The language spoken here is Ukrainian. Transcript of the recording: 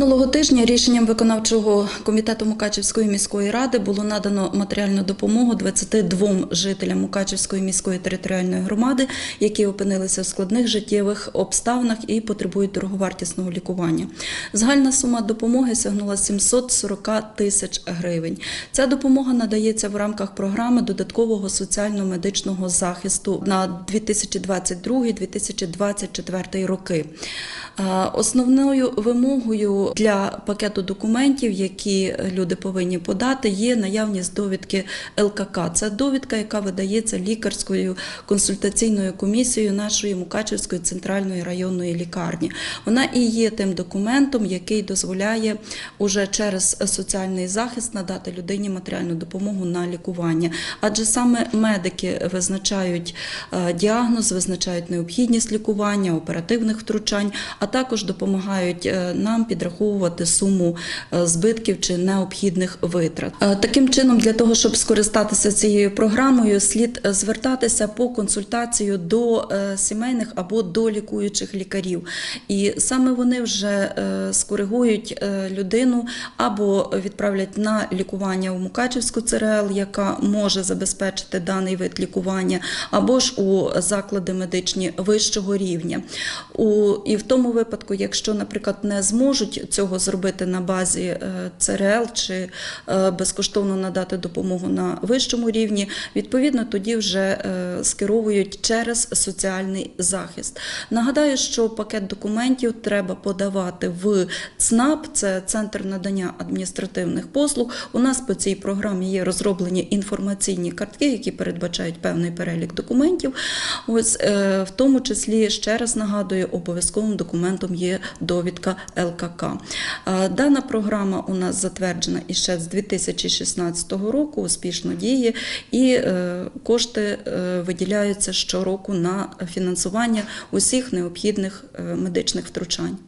Цього тижня рішенням виконавчого комітету Мукачівської міської ради було надано матеріальну допомогу 22 жителям Мукачівської міської територіальної громади, які опинилися в складних життєвих обставинах і потребують дороговартісного лікування. Загальна сума допомоги сягнула 740 тисяч гривень. Ця допомога надається в рамках програми додаткового соціально-медичного захисту на 2022-2024 роки. Основною вимогою для пакету документів, які люди повинні подати, є наявність довідки ЛКК. Це довідка, яка видається лікарською консультаційною комісією нашої Мукачевської центральної районної лікарні. Вона і є тим документом, який дозволяє уже через соціальний захист надати людині матеріальну допомогу на лікування. Адже саме медики визначають е, діагноз, визначають необхідність лікування, оперативних втручань, а також допомагають е, нам підраховувати суму е, збитків чи необхідних витрат. Е, Таким чином, для того, щоб скористатися цією програмою, слід звертатися по консультацію до сімейних або до лікуючих лікарів. І саме вони вже скоригують людину або відправлять на лікування у Мукачівську ЦРЛ, яка може забезпечити даний вид лікування, або ж у заклади медичні вищого рівня. І в тому випадку, якщо, наприклад, не зможуть цього зробити на базі е, ЦРЛ чи е, безкоштовно надати допомогу на вищому рівні, відповідно тоді вже е, скеровують через соціальний захист. Нагадаю, що пакет документів треба подавати в ЦНАП, це центр надання адміністративних послуг. У нас по цій програмі є розроблені інформаційні картки, які передбачають певний перелік документів. Ось в тому числі ще раз нагадую, обов'язковим документом є довідка ЛКК. Дана програма у нас затверджена ще з 2016 року, успішно діє, і е, кошти е, виділяються щороку на фінансування усіх необхідних е, медичних втручань.